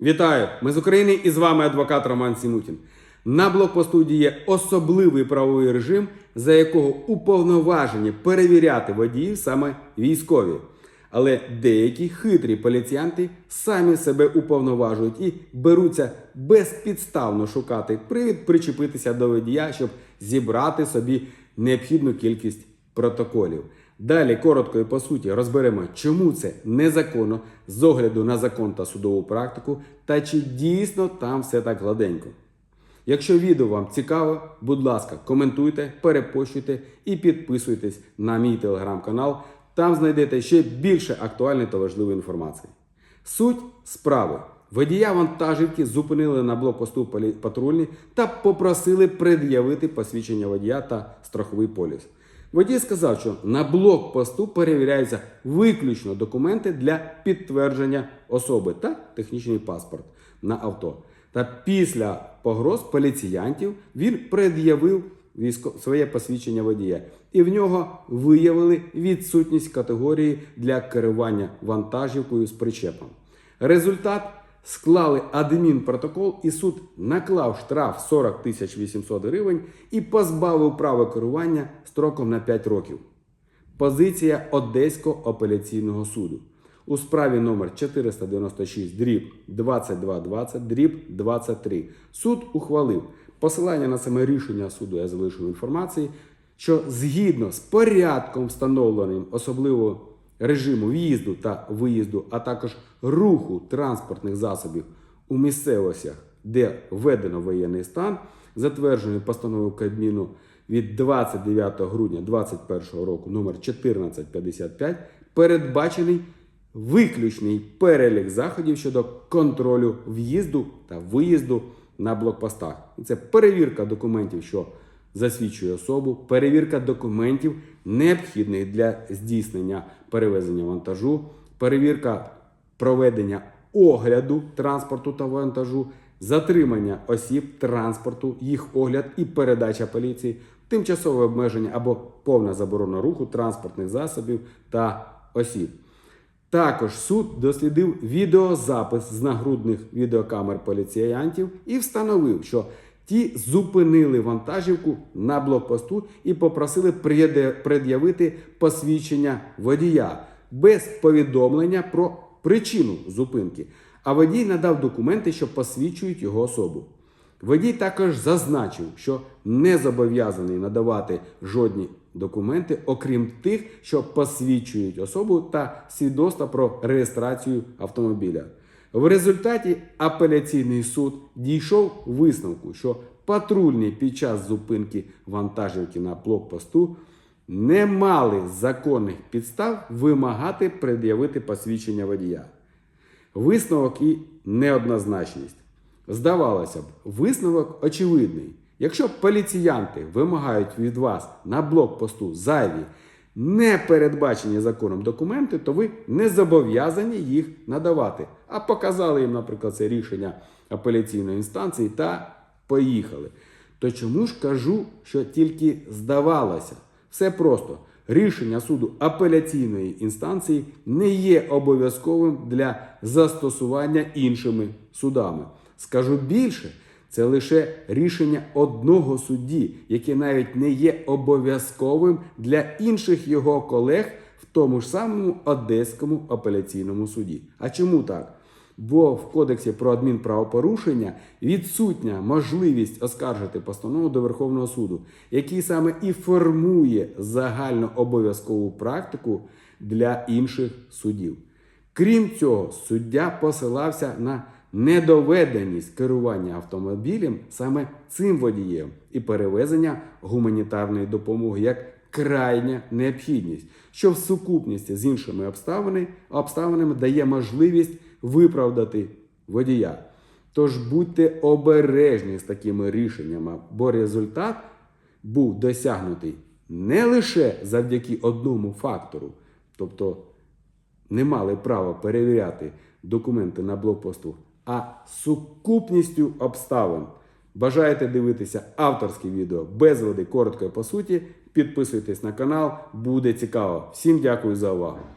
Вітаю! Ми з України і з вами адвокат Роман Сімутін. На блокпосту діє особливий правовий режим, за якого уповноважені перевіряти водіїв саме військові. Але деякі хитрі поліціянти самі себе уповноважують і беруться безпідставно шукати привід причепитися до водія, щоб зібрати собі необхідну кількість протоколів. Далі коротко і по суті розберемо, чому це незаконно з огляду на закон та судову практику, та чи дійсно там все так гладенько. Якщо відео вам цікаво, будь ласка, коментуйте, перепощуйте і підписуйтесь на мій телеграм-канал. Там знайдете ще більше актуальної та важливої інформації. Суть справи. Водія вантажівки зупинили на блокпосту патрульні та попросили пред'явити посвідчення водія та страховий поліс. Водій сказав, що на блокпосту перевіряються виключно документи для підтвердження особи та технічний паспорт на авто. Та після погроз поліціянтів він пред'явив своє посвідчення водія, і в нього виявили відсутність категорії для керування вантажівкою з причепом. Результат склали адмінпротокол, і суд наклав штраф 40 тисяч 800 гривень і позбавив права керування строком на 5 років. Позиція Одеського апеляційного суду. У справі номер 496 дріб 2220 дріб 23. Суд ухвалив посилання на саме рішення суду. Я залишив інформації, що згідно з порядком, встановленим особливо режиму в'їзду та виїзду, а також руху транспортних засобів у місцевостях, де введено воєнний стан, затверджений постановою Кабміну від 29 грудня 2021 року номер 1455, передбачений виключний перелік заходів щодо контролю в'їзду та виїзду на блокпостах. Це перевірка документів, що засвідчує особу, перевірка документів, необхідних для здійснення перевезення вантажу, перевірка проведення огляду транспорту та вантажу, затримання осіб транспорту, їх огляд і передача поліції, тимчасове обмеження або повна заборона руху транспортних засобів та осіб. Також суд дослідив відеозапис з нагрудних відеокамер поліціянтів і встановив, що ті зупинили вантажівку на блокпосту і попросили пред'явити посвідчення водія без повідомлення про причину зупинки. А водій надав документи, що посвідчують його особу. Водій також зазначив, що не зобов'язаний надавати жодні документи, окрім тих, що посвідчують особу та свідоцтва про реєстрацію автомобіля. В результаті апеляційний суд дійшов висновку, що патрульні під час зупинки вантажівки на блокпосту не мали законних підстав вимагати пред'явити посвідчення водія. Висновок і неоднозначність. Здавалося б, висновок очевидний. Якщо поліціянти вимагають від вас на блокпосту зайві, не передбачені законом документи, то ви не зобов'язані їх надавати. А показали їм, наприклад, це рішення апеляційної інстанції та поїхали. То чому ж кажу, що тільки здавалося? Все просто. Рішення суду апеляційної інстанції не є обов'язковим для застосування іншими судами. Скажу більше, це лише рішення одного судді, яке навіть не є обов'язковим для інших його колег в тому ж самому Одеському апеляційному суді. А чому так? Бо в Кодексі про адмінправопорушення відсутня можливість оскаржити постанову до Верховного суду, який саме і формує загальнообов'язкову практику для інших судів. Крім цього, суддя посилався на недоведеність керування автомобілем саме цим водієм і перевезення гуманітарної допомоги як крайня необхідність, що в сукупності з іншими обставинами дає можливість виправдати водія. Тож будьте обережні з такими рішеннями, бо результат був досягнутий не лише завдяки одному фактору, тобто не мали права перевіряти документи на блокпосту, а сукупністю обставин. Бажаєте дивитися авторське відео без води, коротко і по суті. Підписуйтесь на канал, буде цікаво. Всім дякую за увагу.